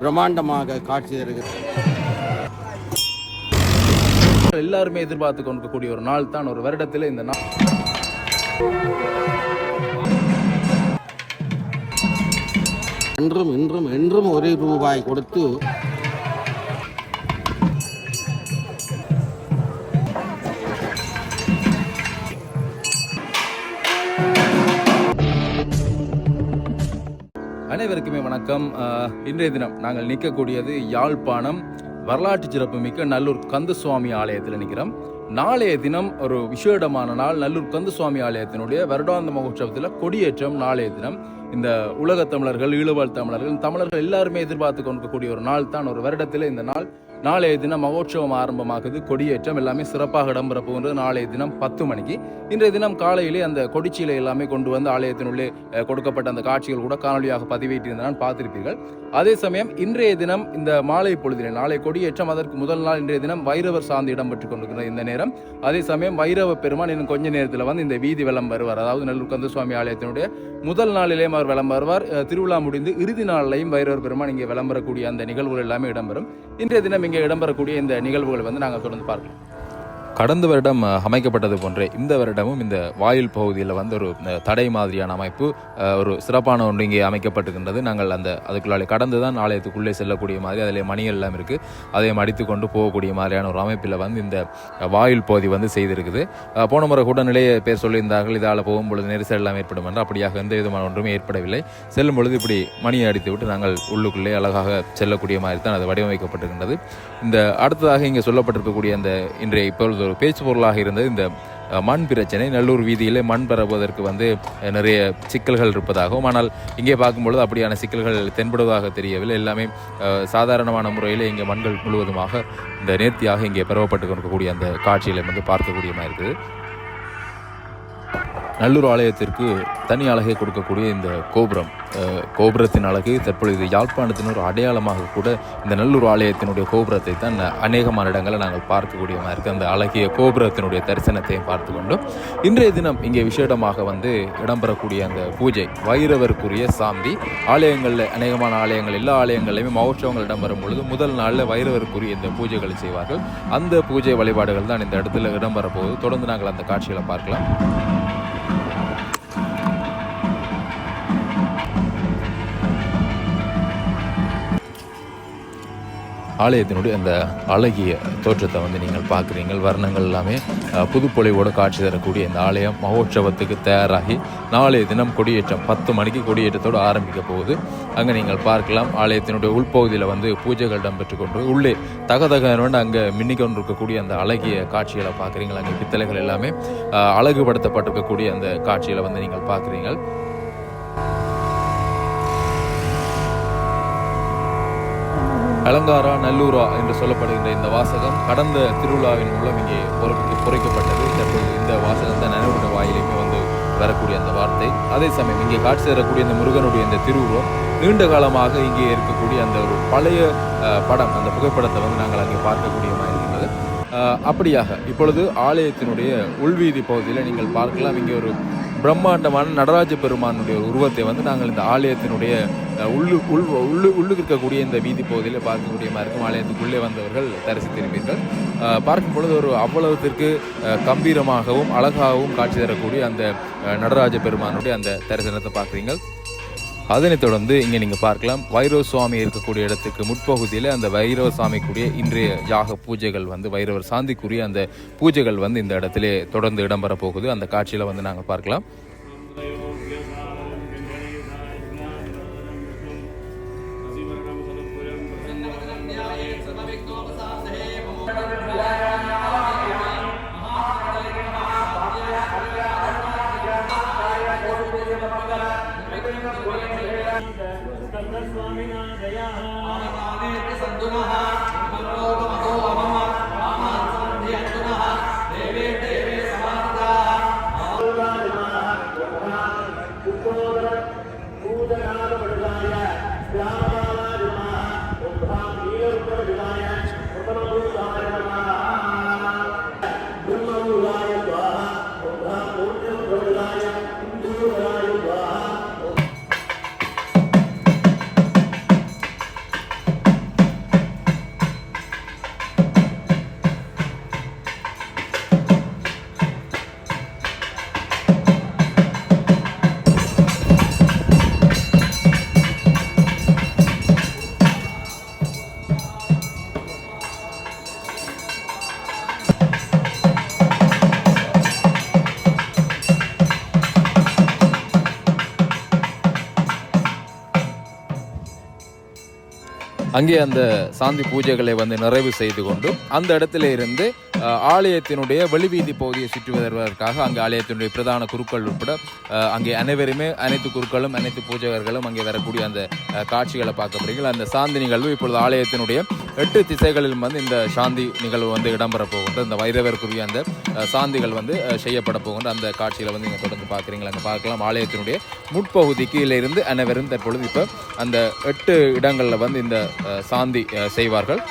பிரம்மாண்டமாக காட்சி தருகிறது. எல்லாருமே எதிர்பார்த்து கொண்டிருக்கக்கூடிய ஒரு நாள் தான் ஒரு வருடத்தில் இந்த நாள். அன்றும் இன்றும் என்றும் ஒரு ரூபாய் கொடுத்து அனைவருக்குமே வணக்கம். இன்றைய தினம் நாங்கள் நிற்கக்கூடியது யாழ்ப்பாணம் வரலாற்று சிறப்புமிக்க நல்லூர் கந்தசுவாமி ஆலயத்தில் நிற்கிறோம். நாளைய தினம் ஒரு விசேடமான நாள். நல்லூர் கந்தசுவாமி ஆலயத்தினுடைய வருடாந்த மகோற்சவத்தில் கொடியேற்றம் நாளைய தினம். இந்த உலகத் தமிழர்கள் ஈழவாழ் தமிழர்கள் தமிழர்கள் எல்லாருமே எதிர்பார்த்து கொண்டிருக்கக்கூடிய ஒரு நாள் தான் ஒரு வருடத்தில் இந்த நாள். நாளைய தினம் மகோற்சவம் ஆரம்பமாகுது. கொடியேற்றம் எல்லாமே சிறப்பாக இடம்பெற போகின்றது நாளைய தினம் பத்து மணிக்கு. இன்றைய தினம் காலையிலே அந்த கொடிச்சீலை எல்லாமே கொண்டு வந்து ஆலயத்தினுள்ளே கொடுக்கப்பட்ட அந்த காட்சிகள் கூட காணொலியாக பதிவேற்றியிருந்தான் பார்த்திருப்பீர்கள். அதே சமயம் இன்றைய தினம் இந்த மாலை பொழுதிலே நாளை கொடியேற்றம் அதற்கு முதல் நாள் இன்றைய தினம் வைரவர் சார்ந்து இடம்பெற்றுக் கொண்டிருக்கிற இந்த நேரம். அதே சமயம் வைரவ பெருமான் இன்னும் கொஞ்ச நேரத்தில் வந்து இந்த வீதி விளம் வருவார். அதாவது நல்லூர் கந்தசுவாமி ஆலயத்தினுடைய முதல் நாளிலேயும் அவர் விளம் வருவார். திருவிழா முடிந்து இறுதி நாளிலையும் வைரவர் பெருமான் இங்கே விளம்பரக்கூடிய அந்த நிகழ்வுகள் எல்லாமே இடம்பெறும். இன்றைய தினம் இங்கே இடம்பெறக்கூடிய இந்த நிகழ்வுகள் வந்து நாங்கள் தொடர்ந்து பார்க்கலாம். கடந்த வருடம் அமைக்கப்பட்டது போன்றே இந்த வருடமும் இந்த வாயில் பகுதியில் வந்து ஒரு தடை மாதிரியான அமைப்பு ஒரு சிறப்பான ஒன்று இங்கே அமைக்கப்பட்டிருக்கின்றது. நாங்கள் அந்த அதுக்குள்ளாலே கடந்து தான் ஆலயத்துக்குள்ளே செல்லக்கூடிய மாதிரி அதில் மணிகள் எல்லாம் இருக்குது அதை அடித்து கொண்டு போகக்கூடிய மாதிரியான ஒரு அமைப்பில் வந்து இந்த வாயில் பகுதி வந்து செய்திருக்குது. போன முறை கூட நிறைய பேர் சொல்லியிருந்தார்கள் இதால் போகும்பொழுது நெரிசல் எல்லாம் ஏற்படும் என்று. அப்படியாக எந்த விதமான ஒன்றுமே ஏற்படவில்லை. செல்லும் பொழுது இப்படி மணியை அடித்து விட்டு நாங்கள் உள்ளுக்குள்ளே அழகாக செல்லக்கூடிய மாதிரி தான் அது வடிவமைக்கப்பட்டிருக்கின்றது. இந்த அடுத்ததாக இங்கே சொல்லப்பட்டிருக்கக்கூடிய அந்த இன்றைய இப்பொழுது ஒரு பேச்சு பொருளாக இருந்தது இந்த மண் பிரச்சனை. நல்லூர் வீதியில் மண் பரவுவதற்கு வந்து நிறைய சிக்கல்கள் இருப்பதாகவும் ஆனால் இங்கே பார்க்கும்பொழுது அப்படியான சிக்கல்கள் தென்படுவதாக தெரியவில்லை. எல்லாமே சாதாரணமான முறையில் இங்கே மண்கள் முழுவதுமாக இந்த நேர்த்தியாக இங்கே பரவப்பட்டு இருக்கக்கூடிய அந்த காட்சிகளை வந்து பார்க்கக்கூடியமாக இருக்குது. நல்லூர் ஆலயத்திற்கு தனி அழகை கொடுக்கக்கூடிய இந்த கோபுரம் கோபுரத்தின் அழகு தற்பொழுது யாழ்ப்பாணத்தின் ஒரு அடையாளமாக கூட இந்த நல்லூர் ஆலயத்தினுடைய கோபுரத்தை தான் அநேகமான இடங்களை நாங்கள் பார்க்கக்கூடிய மாதிரி இருக்குது அந்த அழகிய கோபுரத்தினுடைய தரிசனத்தையும் பார்த்து கொண்டோம். இன்றைய தினம் இங்கே விசேடமாக வந்து இடம்பெறக்கூடிய அந்த பூஜை வைரவருக்குரிய சாந்தி. ஆலயங்களில் அநேகமான ஆலயங்கள் எல்லா ஆலயங்கள்லையுமே மகோற்சவங்கள் இடம்பெறும் பொழுது முதல் நாளில் வைரவருக்குரிய இந்த பூஜைகளை செய்வார்கள். அந்த பூஜை வழிபாடுகள் தான் இந்த இடத்துல இடம்பெற போகுது. தொடர்ந்து நாங்கள் அந்த காட்சிகளை பார்க்கலாம். ஆலயத்தினுடைய அந்த அழகிய தோற்றத்தை வந்து நீங்கள் பார்க்குறீங்கள் வர்ணங்கள் எல்லாமே புதுப்பொழிவோடு காட்சி தரக்கூடிய இந்த ஆலயம் மகோற்சவத்துக்கு தயாராகி நாளைய தினம் கொடியேற்றம் பத்து மணிக்கு கொடியேற்றத்தோடு ஆரம்பிக்க போகுது. அங்கே நீங்கள் பார்க்கலாம். ஆலயத்தினுடைய உள்பகுதியில் வந்து பூஜைகள் இடம்பெற்று கொண்டு உள்ளே தகதகன்னு அங்கே மின்னிக்கொண்டு இருக்கக்கூடிய அந்த அழகிய காட்சிகளை பார்க்குறீங்கள் அங்கே பித்தளைகள் எல்லாமே அழகுபடுத்தப்பட்டிருக்கக்கூடிய அந்த காட்சிகளை வந்து நீங்கள் பார்க்குறீங்கள் அலங்காரா நல்லூரா என்று சொல்லப்படுகின்ற இந்த வாசகம் கடந்த திருவிழாவின் மூலம் இங்கே குறைக்கப்பட்டது தற்போது இந்த வாசகம் தான் நினைவுடைய வாயிலுமே வந்து வரக்கூடிய அந்த வார்த்தை. அதே சமயம் இங்கே காட்சி தரக்கூடிய இந்த முருகனுடைய இந்த திருவுருவம் நீண்ட காலமாக இங்கே இருக்கக்கூடிய அந்த ஒரு பழைய படம் அந்த புகைப்படத்தை வந்து நாங்கள் அங்கே பார்க்கக்கூடிய மாதிரி இருக்கின்றது அப்படியாக இப்பொழுது ஆலயத்தினுடைய உள்வீதி பகுதியில் நீங்கள் பார்க்கலாம். இங்கே ஒரு பிரம்மாண்டமான நடராஜ பெருமானுடைய உருவத்தை வந்து நாங்கள் இந்த ஆலயத்தினுடைய உள்ளு உள் உள்ளு உள்ளுக்கு இருக்கக்கூடிய இந்த வீதி பகுதியில் பார்க்கக்கூடிய மாதிரி இருக்கும் ஆலயத்துக்குள்ளே வந்தவர்கள் தரிசித்திருப்பீர்கள் பார்க்கும் பொழுது ஒரு அவ்வளவுத்திற்கு கம்பீரமாகவும் அழகாகவும் காட்சி தரக்கூடிய அந்த நடராஜ பெருமானுடைய அந்த தரிசனத்தை பார்க்குறீங்க அதனைத் தொடர்ந்து இங்கே நீங்கள் பார்க்கலாம். வைரவ சுவாமி இருக்கக்கூடிய இடத்துக்கு முற்பகுதியில் அந்த வைரவ சாமிக்குரிய இன்றைய யாக பூஜைகள் வந்து வைரவர் சாந்திக்குரிய அந்த பூஜைகள் வந்து இந்த இடத்துல தொடர்ந்து இடம்பெற போகுது. அந்த காட்சியில் வந்து நாங்கள் பார்க்கலாம். உத்தோதர பூதநாத விடுதாய வியாபார விமா உத்தான் நீர் விடுதாய அங்கே அந்த சாந்தி பூஜைகளை வந்து நிறைவு செய்து கொண்டு அந்த இடத்துல இருந்து ஆலயத்தினுடைய வெளிவீதி பகுதியை சுற்றி வருவதற்காக அங்கே ஆலயத்தினுடைய பிரதான குருக்கள் உட்பட அங்கே அனைவருமே அனைத்து குருக்களும் அனைத்து பூஜகர்களும் அங்கே வரக்கூடிய அந்த காட்சிகளை பார்க்க போறீங்க அந்த சாந்தி நிகழ்வு இப்பொழுது ஆலயத்தினுடைய எட்டு திசைகளிலும் வந்து இந்த சாந்தி நிகழ்வு வந்து இடம்பெற போகின்ற இந்த வைரவருக்குரிய அந்த சாந்திகள் வந்து செய்யப்பட போகின்ற அந்த காட்சிகளை வந்து நீங்கள் தொடர்ந்து பார்க்குறீங்களா? அங்கே பார்க்கலாம். ஆலயத்தினுடைய முற்பகுதிக்கு கீழே இருந்து அனைவரும் தற்பொழுது இப்போ அந்த எட்டு இடங்களில் வந்து இந்த சாந்தி செய்வார்கள்.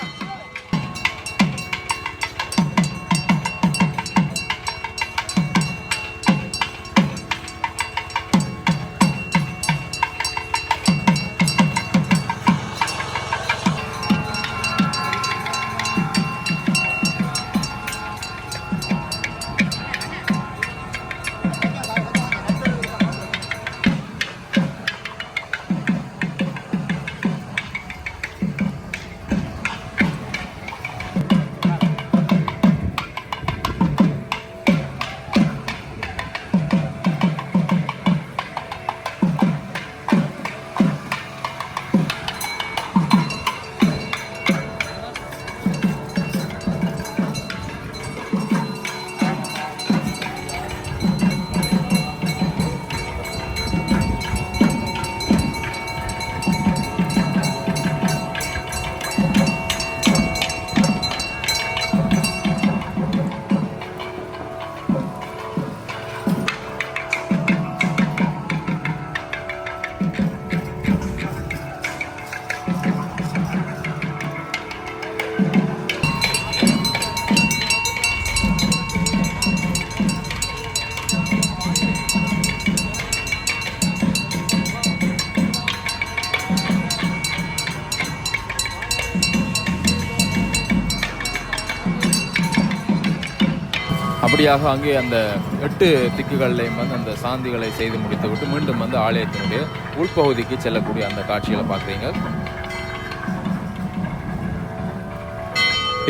அப்படியாக அங்கே அந்த எட்டு திக்குகள்லையும் வந்து அந்த சாந்திகளை செய்து முடித்துவிட்டு மீண்டும் வந்து ஆலயத்தினுடைய உள்பகுதிக்கு செல்லக்கூடிய அந்த காட்சிகளை பார்க்குறீங்க.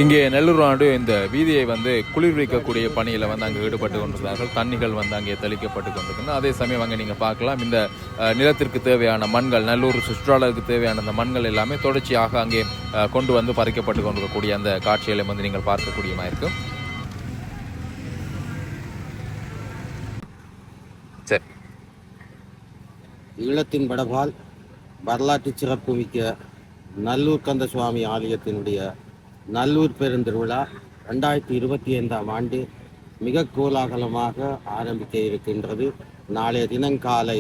இங்கே நெல்லூர் ஆண்டு இந்த வீதியை வந்து குளிர்விக்கக்கூடிய பணியில் வந்து அங்கே ஈடுபட்டு கொண்டிருந்தார்கள். தண்ணிகள் வந்து அங்கே தெளிக்கப்பட்டு கொண்டிருக்கின்றன அதே சமயம் அங்கே நீங்கள் பார்க்கலாம் இந்த நிலத்திற்கு தேவையான மண்கள் நல்லூர் சுற்றுலாவுக்கு தேவையான அந்த மண்கள் எல்லாமே தொடர்ச்சியாக அங்கே கொண்டு வந்து பறிக்கப்பட்டு கொண்டிருக்கக்கூடிய அந்த காட்சிகளை வந்து நீங்கள் பார்க்கக்கூடியமாக இருக்கும். ஈழத்தின் வடபால் வரலாற்று சிறப்புமிக்க நல்லூர் கந்த சுவாமி ஆலயத்தினுடைய நல்லூர் பெருந்திருவிழா ரெண்டாயிரத்தி இருபத்தி ஐந்தாம் ஆண்டு மிக கோலாகலமாக ஆரம்பிக்க இருக்கின்றது. நாளைய தினங்காலை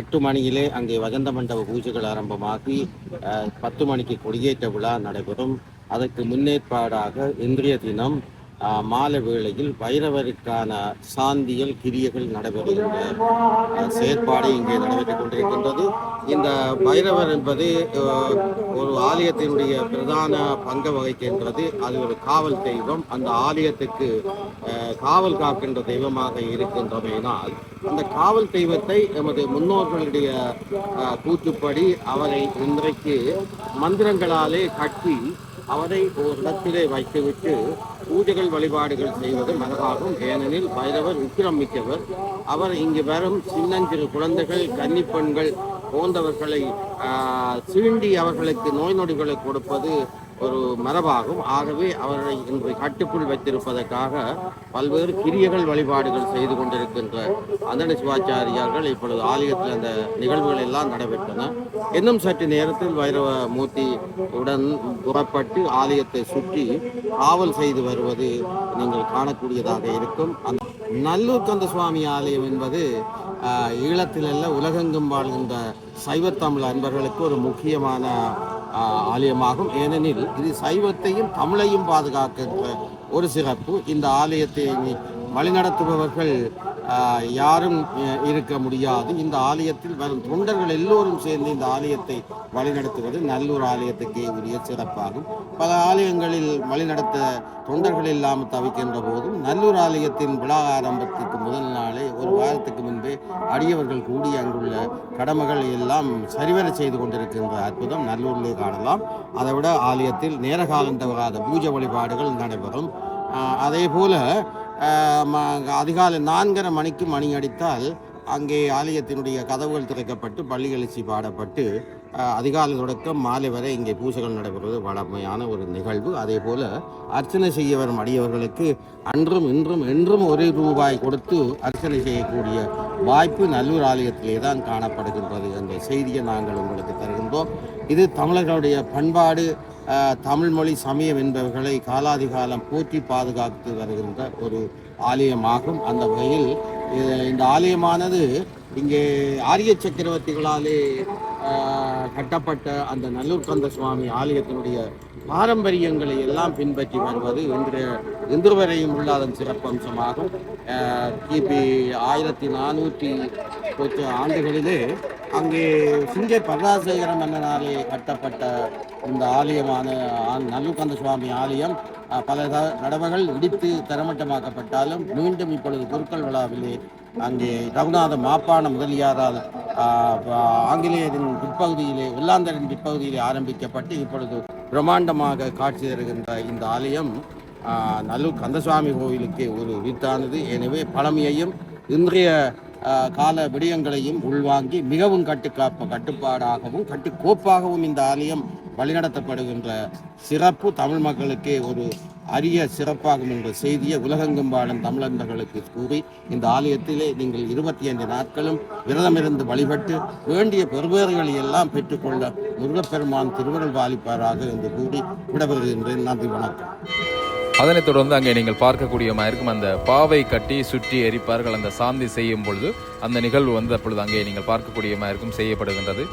எட்டு மணியிலே அங்கே வசந்த மண்டப பூஜைகள் ஆரம்பமாகி பத்து மணிக்கு கொடியேற்ற விழா நடைபெறும். அதற்கு முன்னேற்பாடாக இன்றைய தினம் மாலை வேளையில் வைரவருக்கான சாந்தியல் கிரியைகள் நடைபெறுகின்ற செயற்பாடு இங்கே நடைபெற்றுக் கொண்டிருக்கின்றது. இந்த பைரவர் என்பது ஒரு ஆலயத்தினுடைய பிரதான பங்கு வகிக்கின்றது. அது ஒரு காவல் தெய்வம். அந்த ஆலயத்துக்கு காவல் காக்கின்ற தெய்வமாக இருக்கின்றமையினால் அந்த காவல் தெய்வத்தை எமது முன்னோர்களுடைய கூற்றுப்படி அவரை இன்றைக்கு மந்திரங்களாலே கட்டி அவரை ஒரு இடத்திலே வைத்துவிட்டு பூஜைகள் வழிபாடுகள் செய்வது மரபாகும் ஏனெனில் பைரவர் விக்கிரமிக்கவர் அவர் இங்கு வரும் சின்னஞ்சிறு குழந்தைகள் கன்னிப்பெண்கள் போன்றவர்களை சீண்டி அவர்களுக்கு நோய் நொடிகளை கொடுப்பது ஒரு மரபாகும். ஆகவே அவரை இன்று கட்டுக்குள் வைத்திருப்பதற்காக பல்வேறு கிரியர்கள் வழிபாடுகள் செய்து கொண்டிருக்கின்ற அந்தன சிவாச்சாரியார்கள் இப்பொழுது ஆலயத்தில் அந்த நிகழ்வுகள் எல்லாம் நடைபெற்றன. இன்னும் சற்று நேரத்தில் வைரவ மூர்த்தி உடன் புறப்பட்டு ஆலயத்தை சுற்றி காவல் செய்து வருவது நீங்கள் காணக்கூடியதாக இருக்கும். அந்த நல்லூர் கந்த சுவாமி ஆலயம் என்பது ஈழத்திலல்ல உலகெங்கும் வாழ்கின்ற சைவத்தமிழ் அன்பர்களுக்கு ஒரு முக்கியமான ஆலயமாகும். ஏனெனில் இது சைவத்தையும் தமிழையும் பாதுகாக்கின்ற ஒரு சிறப்பு. இந்த ஆலயத்தை வழிநடத்துபவர்கள் யாரும் இருக்க முடியாது. இந்த ஆலயத்தில் வரும் தொண்டர்கள் எல்லோரும் சேர்ந்து இந்த ஆலயத்தை வழிநடத்துவது நல்லூர் ஆலயத்துக்கே உரிய சிறப்பாகும். பல ஆலயங்களில் வழிநடத்த தொண்டர்கள் இல்லாமல் தவிக்கின்ற போதும் நல்லூர் ஆலயத்தின் விழா ஆரம்பத்துக்கு முதல் நாளே ஒரு வாரத்துக்கு முன்பே அடியவர்கள் கூடி அங்குள்ள கடமைகள் எல்லாம் சரிவர செய்து கொண்டிருக்கின்ற அற்புதம் நல்லூரிலே காணலாம். அதை விட ஆலயத்தில் நேரகாலம் தவறாத பூஜை வழிபாடுகள் நடைபெறும். அதே போல அதிகாலை நான்கரை மணிக்கு மணி அடித்தால் அங்கே ஆலயத்தினுடைய கதவுகள் திறக்கப்பட்டு பள்ளி எழுச்சி பாடப்பட்டு அதிகாலை தொடக்கம் மாலை வரை இங்கே பூஜைகள் நடைபெறுவது வழமையான ஒரு நிகழ்வு. அதே போல் அர்ச்சனை செய்ய வரும் அடியவர்களுக்கு அன்றும் இன்றும் என்றும் ஒரு ரூபாய் கொடுத்து அர்ச்சனை செய்யக்கூடிய வாய்ப்பு நல்லூர் ஆலயத்திலே தான் காணப்படுகின்றது என்ற செய்தியை நாங்கள் உங்களுக்கு தருகின்றோம். இது தமிழர்களுடைய பண்பாடு தமிழ்மொழி சமயம் என்பவர்களை காலாதிகாலம் போற்றி பாதுகாத்து வருகின்ற ஒரு ஆலயமாகும். அந்த வகையில் இந்த ஆலயமானது இங்கே ஆரிய சக்கரவர்த்திகளாலே கட்டப்பட்ட அந்த நல்லூர் கந்த சுவாமி ஆலயத்தினுடைய பாரம்பரியங்களை எல்லாம் பின்பற்றி வருவது இன்று இன்று வரையும் உள்ள அதன் சிறப்பம்சமாகும். கிபி ஆயிரத்தி நானூற்றி கொஞ்சம் ஆண்டுகளிலே அங்கே சிங்கை பராசேகர மன்னனாலே கட்டப்பட்ட இந்த ஆலயமான நல்லுக்கந்த சுவாமி ஆலயம். பல தடவைகள் இடித்து தரமட்டமாக்கப்பட்டாலும் மீண்டும் இப்பொழுது குருக்கள் விழாவிலே அங்கே ரகுநாத மாப்பான முதலியாரால் ஆங்கிலேயரின் பிற்பகுதியிலே ஒல்லாந்தரின் பிற்பகுதியிலே ஆரம்பிக்கப்பட்டு இப்பொழுது பிரம்மாண்டமாக காட்சி தருகின்ற இந்த ஆலயம் ஆஹ், நல்லூர் கந்தசுவாமி கோவிலுக்கு ஒரு வித்தானது எனவே பழமையையும் இன்றைய கால விடயங்களையும் உள்வாங்கி மிகவும் கட்டுக்காப்பு கட்டுப்பாடாகவும் கட்டுக்கோப்பாகவும் இந்த ஆலயம் வழிநடத்தப்படுகின்ற சிறப்பு தமிழ் மக்களுக்கே ஒரு அரிய சிறப்பாகும் என்ற செய்தியை உலகெங்கும் வாழும் தமிழர்களுக்கு கூறி இந்த ஆலயத்திலே நீங்கள் இருபத்தி ஐந்து நாட்களும் விரதமிருந்து வழிபட்டு வேண்டிய பெறுபேறுகளை எல்லாம் பெற்றுக்கொள்ள முருகப்பெருமான் திருவருள் பாலிப்பாராக என்று கூறி விடப்படுகின்றேன் நன்றி வணக்கம். அதனைத் தொடர்ந்து அங்கே நீங்கள் பார்க்கக்கூடியமா இருக்கும் அந்த பாவை கட்டி சுற்றி எரிப்பார்கள் அந்த சாந்தி செய்யும் பொழுது அந்த நிகழ்வு வந்து அப்பொழுது அங்கே நீங்கள் பார்க்கக்கூடியமா இருக்கும் செய்யப்படுகின்றது.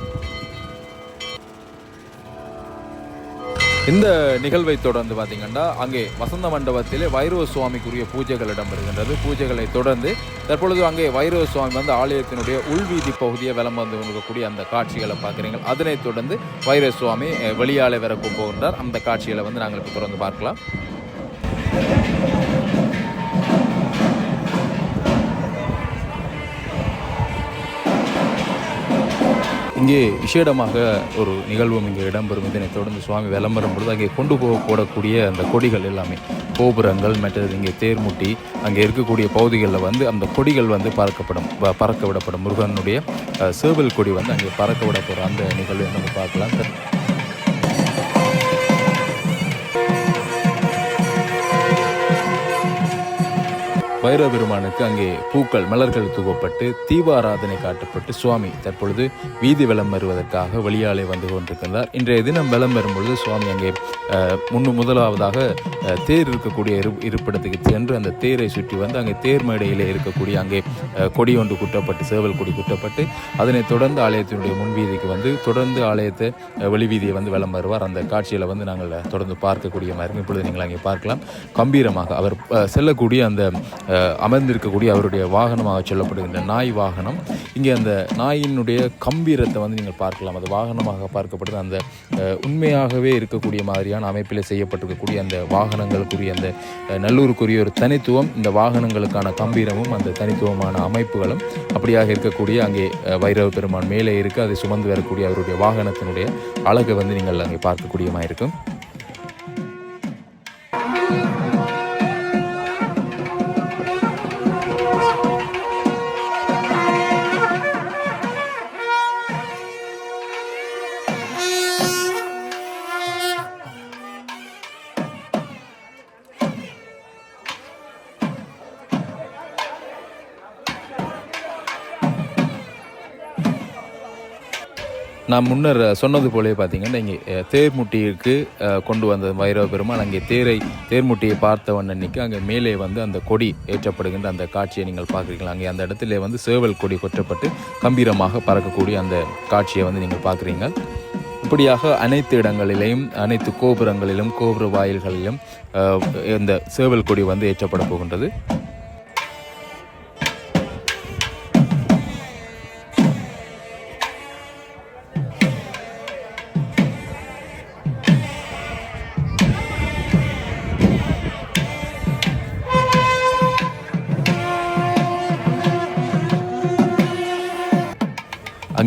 இந்த நிகழ்வை தொடர்ந்து பார்த்தீங்கன்னா அங்கே வசந்த மண்டபத்திலே வைரவ சுவாமிக்குரிய பூஜைகள் இடம்பெறுகின்றது. பூஜைகளை தொடர்ந்து தற்பொழுது அங்கே வைரவ சுவாமி வந்து ஆலயத்தினுடைய உள்வீதி பகுதியை விளம் வந்து இருக்கக்கூடிய அந்த காட்சிகளை பார்க்குறீங்க அதனைத் தொடர்ந்து வைரவ சுவாமி வெளியாலே வர போகின்றார். அந்த காட்சிகளை வந்து நாங்கள் தொடர்ந்து பார்க்கலாம். இங்கே விசேடமாக ஒரு நிகழ்வும் இங்கே இடம்பெறும். இதனைத் தொடர்ந்து சுவாமி விளம்பரம் பொழுது அங்கே கொண்டு போக போடக்கூடிய அந்த கொடிகள் எல்லாமே கோபுரங்கள் மற்றது இங்கே தேர்முட்டி அங்கே இருக்கக்கூடிய பகுதிகளில் வந்து அந்த கொடிகள் வந்து பறக்கப்படும் ப- பறக்க விடப்படும். முருகனுடைய சேவல் கொடி வந்து அங்கே பறக்க விட போகிற அந்த நிகழ்வு நம்ம பார்க்கலாம். வைர பெருமானுக்கு அங்கே பூக்கள் மலர்கள் தூவப்பட்டு தீபாராதனை காட்டப்பட்டு சுவாமி தற்பொழுது வீதி வெளம் வருவதற்காக வெளியாலே வந்து கொண்டிருக்கின்றார். இன்றைய தினம் வலம் வரும்பொழுது சுவாமி அங்கே முன்னு முதலாவதாக தேர் இருக்கக்கூடிய இரு இருப்பிடத்துக்கு சென்று அந்த தேரை சுற்றி வந்து அங்கே தேர் மேடையிலே இருக்கக்கூடிய அங்கே கொடி ஒன்று குட்டப்பட்டு சேவல் கொடி குட்டப்பட்டு அதனைத் தொடர்ந்து ஆலயத்தினுடைய முன்வீதிக்கு வந்து தொடர்ந்து ஆலயத்தை வெளிவீதியை வந்து வெளம் வருவார். அந்த காட்சியில் வந்து நாங்கள் தொடர்ந்து பார்க்கக்கூடிய மாதிரி இப்பொழுது நீங்கள் அங்கே பார்க்கலாம். கம்பீரமாக அவர் செல்லக்கூடிய அந்த அமர்ந்திருக்கக்கூடிய அவருடைய வாகனமாக சொல்லப்படுகின்ற நாய் வாகனம். இங்கே அந்த நாயினுடைய கம்பீரத்தை வந்து நீங்கள் பார்க்கலாம். அது வாகனமாக பார்க்கப்படுது. அந்த உண்மையாகவே இருக்கக்கூடிய மாதிரியான அமைப்பில் செய்யப்பட்டிருக்கக்கூடிய அந்த வாகனங்களுக்குரிய அந்த நல்லூருக்குரிய ஒரு தனித்துவம் இந்த வாகனங்களுக்கான கம்பீரமும் அந்த தனித்துவமான அமைப்புகளும் அப்படியாக இருக்கக்கூடிய அங்கே வைரவ பெருமான் மேலே இருக்க. அதை சுமந்து வரக்கூடிய அவருடைய வாகனத்தினுடைய அழகை வந்து நீங்கள் அங்கே பார்க்கக்கூடியமாக இருக்கும் நான் முன்னர் சொன்னது போலே பார்த்தீங்கன்னா இங்கே அஹ், தேர்முட்டிக்கு கொண்டு வந்த வைரவ பெருமாள் அங்கே தேரை தேர்முட்டியை பார்த்தவன் அன்னைக்கு அங்கே மேலே வந்து அந்த கொடி ஏற்றப்படுகின்ற அந்த காட்சியை நீங்கள் பார்க்குறீங்களா? அங்கே அந்த இடத்துல வந்து சேவல் கொடி கொற்றப்பட்டு கம்பீரமாக பறக்கக்கூடிய அந்த காட்சியை வந்து நீங்கள் பார்க்குறீங்க. இப்படியாக அனைத்து இடங்களிலேயும் அனைத்து கோபுரங்களிலும் கோபுர வாயில்களிலும் இந்த சேவல் கொடி வந்து ஏற்றப்பட போகின்றது.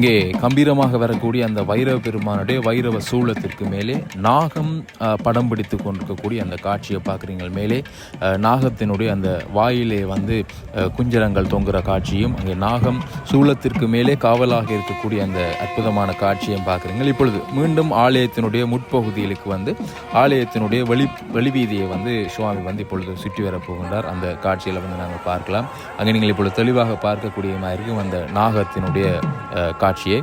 அங்கே கம்பீரமாக வரக்கூடிய அந்த வைரவ பெருமானுடைய வைரவ சூலத்திற்கு மேலே நாகம் படம் பிடித்து கொண்டிருக்கக்கூடிய அந்த காட்சியை பார்க்குறீங்க மேலே நாகத்தினுடைய அந்த வாயிலே வந்து குஞ்சரங்கள் தொங்குற காட்சியும் அங்கே நாகம் சூலத்திற்கு மேலே காவலாக இருக்கக்கூடிய அந்த அற்புதமான காட்சியும் பார்க்குறீங்க இப்பொழுது மீண்டும் ஆலயத்தினுடைய முற்பகுதிகளுக்கு வந்து ஆலயத்தினுடைய வெளி வெளிவீதியை வந்து சுவாமி வந்து இப்பொழுது சுற்றி வரப்போகின்றார் அந்த காட்சியில் வந்து நாங்கள் பார்க்கலாம். அங்கே நீங்கள் இப்பொழுது தெளிவாக பார்க்கக்கூடிய மாதிரி இருக்கும் அந்த நாகத்தினுடைய காட்சி. ချီ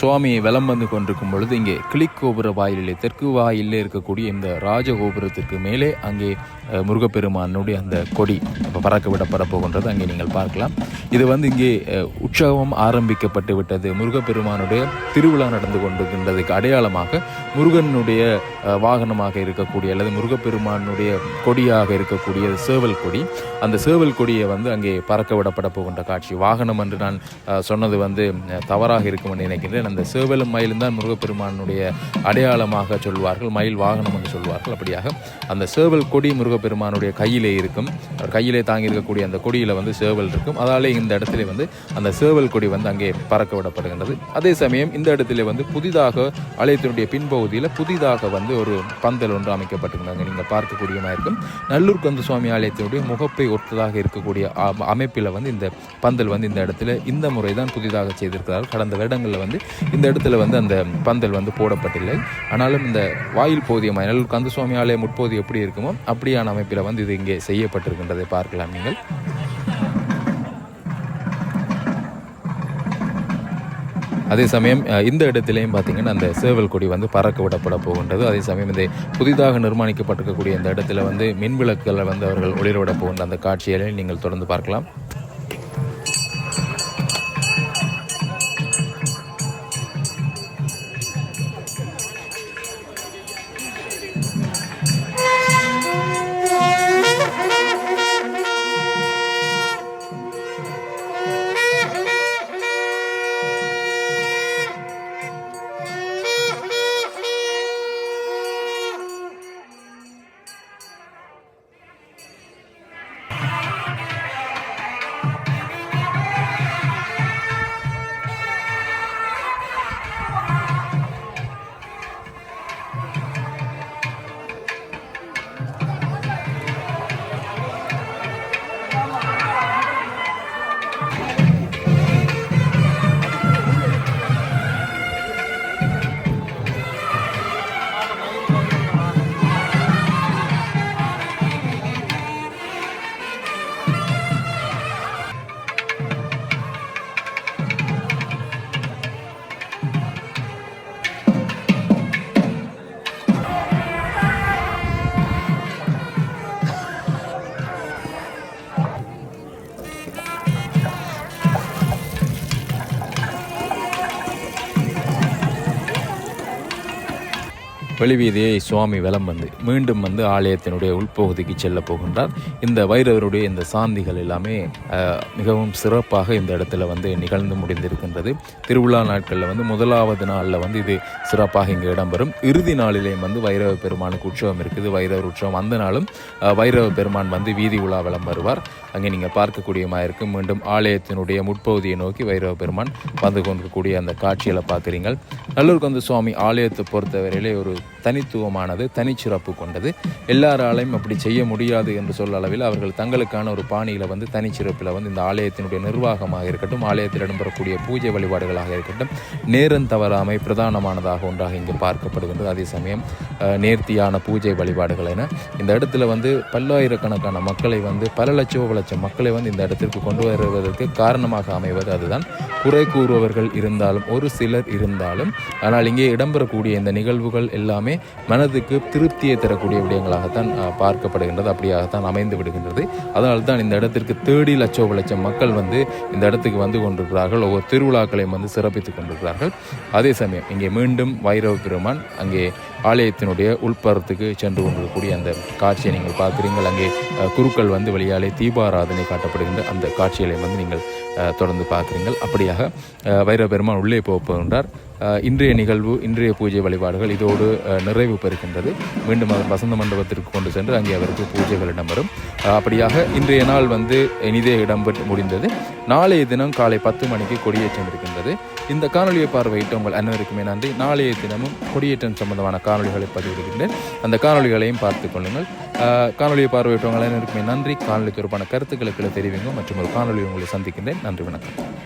சுவாமி வலம் வந்து கொண்டிருக்கும் பொழுது இங்கே கிளிக் கோபுர வாயிலே தெற்கு வாயிலே இருக்கக்கூடிய இந்த ராஜகோபுரத்திற்கு மேலே அங்கே முருகப்பெருமானுடைய அந்த கொடி பறக்க விட போகின்றது. அங்கே நீங்கள் பார்க்கலாம். இது வந்து இங்கே உற்சவம் ஆரம்பிக்கப்பட்டு விட்டது. முருகப்பெருமானுடைய திருவிழா நடந்து கொண்டிருக்கின்றதுக்கு அடையாளமாக முருகனுடைய வாகனமாக இருக்கக்கூடிய அல்லது முருகப்பெருமானுடைய கொடியாக இருக்கக்கூடிய சேவல் கொடி அந்த சேவல் கொடியை வந்து அங்கே பறக்க விடப்பட போகின்ற காட்சி. வாகனம் என்று நான் சொன்னது வந்து தவறாக இருக்கும் என்று நினைக்கின்றேன். அந்த சேவலும் மயிலும் தான் முருகப்பெருமானுடைய அடையாளமாக சொல்வார்கள் மயில் வாகனம் என்று சொல்வார்கள். அப்படியாக அந்த சேவல் கொடி முருகப்பெருமானுடைய கையிலே இருக்கும். அவர் கையிலே தாங்கி இருக்கக்கூடிய அந்த கொடியில் வந்து சேவல் இருக்கும். அதாலே இந்த இடத்துல வந்து அந்த சேவல் கொடி வந்து அங்கே பறக்க விடப்படுகின்றது. அதே சமயம் இந்த இடத்துல வந்து புதிதாக ஆலயத்தினுடைய பின்பகுதியில் புதிதாக வந்து ஒரு பந்தல் ஒன்று அமைக்கப்பட்டிருந்தாங்க நீங்கள் பார்க்கக்கூடியமாக இருக்கும். நல்லூர் கந்த சுவாமி ஆலயத்தினுடைய முகப்பை ஒத்ததாக இருக்கக்கூடிய அமைப்பில் வந்து இந்த பந்தல் வந்து இந்த இடத்துல இந்த முறை தான் புதிதாக செய்திருக்கிறார்கள். கடந்த வருடங்களில் வந்து இந்த இடத்துல வந்து அந்த பந்தல் வந்து போடப்பட்டில்லை. ஆனாலும் இந்த வாயில் போதியம் நல்லூர் கந்தசுவாமி ஆலயம் எப்படி இருக்குமோ அப்படியான அமைப்பில் வந்து இது இங்கே செய்யப்பட்டிருக்கின்றதை பார்க்கலாம் நீங்கள். அதே சமயம் அஹ், இந்த இடத்திலையும் பார்த்தீங்கன்னா அந்த சேவல் கொடி வந்து பறக்க விடப்பட போகின்றது. அதே சமயம் இந்த புதிதாக நிர்மாணிக்கப்பட்டிருக்கக்கூடிய இந்த இடத்துல வந்து மின் விளக்குகளை வந்து அவர்கள் ஒளிரவிட போகின்ற அந்த காட்சிகளை நீங்கள் தொடர்ந்து பார்க்கலாம். வெளிவீதியை சுவாமி வலம் வந்து மீண்டும் வந்து ஆலயத்தினுடைய உள்பகுதிக்கு செல்ல போகின்றார். இந்த வைரவருடைய இந்த சாந்திகள் எல்லாமே மிகவும் சிறப்பாக இந்த இடத்துல வந்து நிகழ்ந்து முடிந்திருக்கின்றது. திருவிழா நாட்களில் வந்து முதலாவது நாளில் வந்து இது சிறப்பாக இங்கே இடம்பெறும். இறுதி நாளிலேயும் வந்து வைரவ பெருமானுக்கு உற்சவம் இருக்குது. வைரவர் உற்சவம் அந்த நாளும் வைரவ பெருமான் வந்து வீதி உலா வலம் வருவார். அங்கே நீங்கள் பார்க்கக்கூடியமாக இருக்கும். மீண்டும் ஆலயத்தினுடைய முற்பகுதியை நோக்கி வைரவ பெருமான் வந்து கொண்டிருக்கக்கூடிய அந்த காட்சிகளை பார்க்குறீங்க நல்லூர் கந்த சுவாமி ஆலயத்தை பொறுத்தவரையிலே ஒரு தனித்துவமானது தனிச்சிறப்பு கொண்டது. எல்லாராலையும் அப்படி செய்ய முடியாது என்று சொல்ல அளவில் அவர்கள் தங்களுக்கான ஒரு பாணியில் வந்து தனிச்சிறப்பில் வந்து இந்த ஆலயத்தினுடைய நிர்வாகமாக இருக்கட்டும் ஆலயத்தில் இடம்பெறக்கூடிய பூஜை வழிபாடுகளாக இருக்கட்டும் நேரம் தவறாமை பிரதானமானதாக ஒன்றாக இங்கு பார்க்கப்படுகின்றது. அதே சமயம் நேர்த்தியான பூஜை வழிபாடுகள் என இந்த இடத்துல வந்து பல்லாயிரக்கணக்கான மக்களை வந்து பல லட்சம் லட்சம் மக்களை வந்து இந்த இடத்திற்கு கொண்டு வருவதற்கு காரணமாக அமைவது அதுதான். குறை கூறுபவர்கள் இருந்தாலும் ஒரு சிலர் இருந்தாலும் ஆனால் இங்கே இடம்பெறக்கூடிய இந்த நிகழ்வுகள் எல்லாமே எல்லாமே மனதுக்கு திருப்தியை தரக்கூடிய விடயங்களாகத்தான் பார்க்கப்படுகின்றது அப்படியாகத்தான் அமைந்து விடுகின்றது. அதனால் தான் இந்த இடத்திற்கு தேடி லட்சம் லட்சம் மக்கள் வந்து இந்த இடத்துக்கு வந்து கொண்டிருக்கிறார்கள். ஒவ்வொரு திருவிழாக்களையும் வந்து சிறப்பித்துக் கொண்டிருக்கிறார்கள். அதே சமயம் இங்கே மீண்டும் வைரவ பெருமான் அங்கே ஆலயத்தினுடைய உள்புறத்துக்கு சென்று கொண்டிருக்கக்கூடிய அந்த காட்சியை நீங்கள் பார்க்குறீங்கள். அங்கே குருக்கள் வந்து வழியாலே தீபாராதனை காட்டப்படுகின்ற அந்த காட்சிகளை வந்து நீங்கள் தொடர்ந்து பார்க்குறீங்கள். அப்படியாக அஹ், பெருமான் உள்ளே போகின்றார். இன்றைய நிகழ்வு இன்றைய பூஜை வழிபாடுகள் இதோடு நிறைவு பெறுகின்றது. மீண்டும் அவர் வசந்த மண்டபத்திற்கு கொண்டு சென்று அங்கே அவருக்கு பூஜைகள் இடம்பெறும். அப்படியாக இன்றைய நாள் வந்து இனிதே இடம்பெற்று முடிந்தது. நாளைய தினம் காலை பத்து மணிக்கு கொடியேற்றம் இருக்கின்றது. இந்த காணொலியை பார்வையிட்ட உங்கள் அனைவருக்குமே நன்றி. நாளைய தினமும் கொடியேற்றம் சம்பந்தமான காணொளிகளை பதிவிடுகின்றேன். அந்த காணொளிகளையும் பார்த்து கொள்ளுங்கள். காணொலியை பார்வையிட்ட உங்கள் அனைவருக்குமே நன்றி. காணொலி தொடர்பான கருத்துக்களுக்கு தெரிவிங்க. மற்றும் ஒரு காணொலி உங்களை சந்திக்கின்றேன். நன்றி வணக்கம்.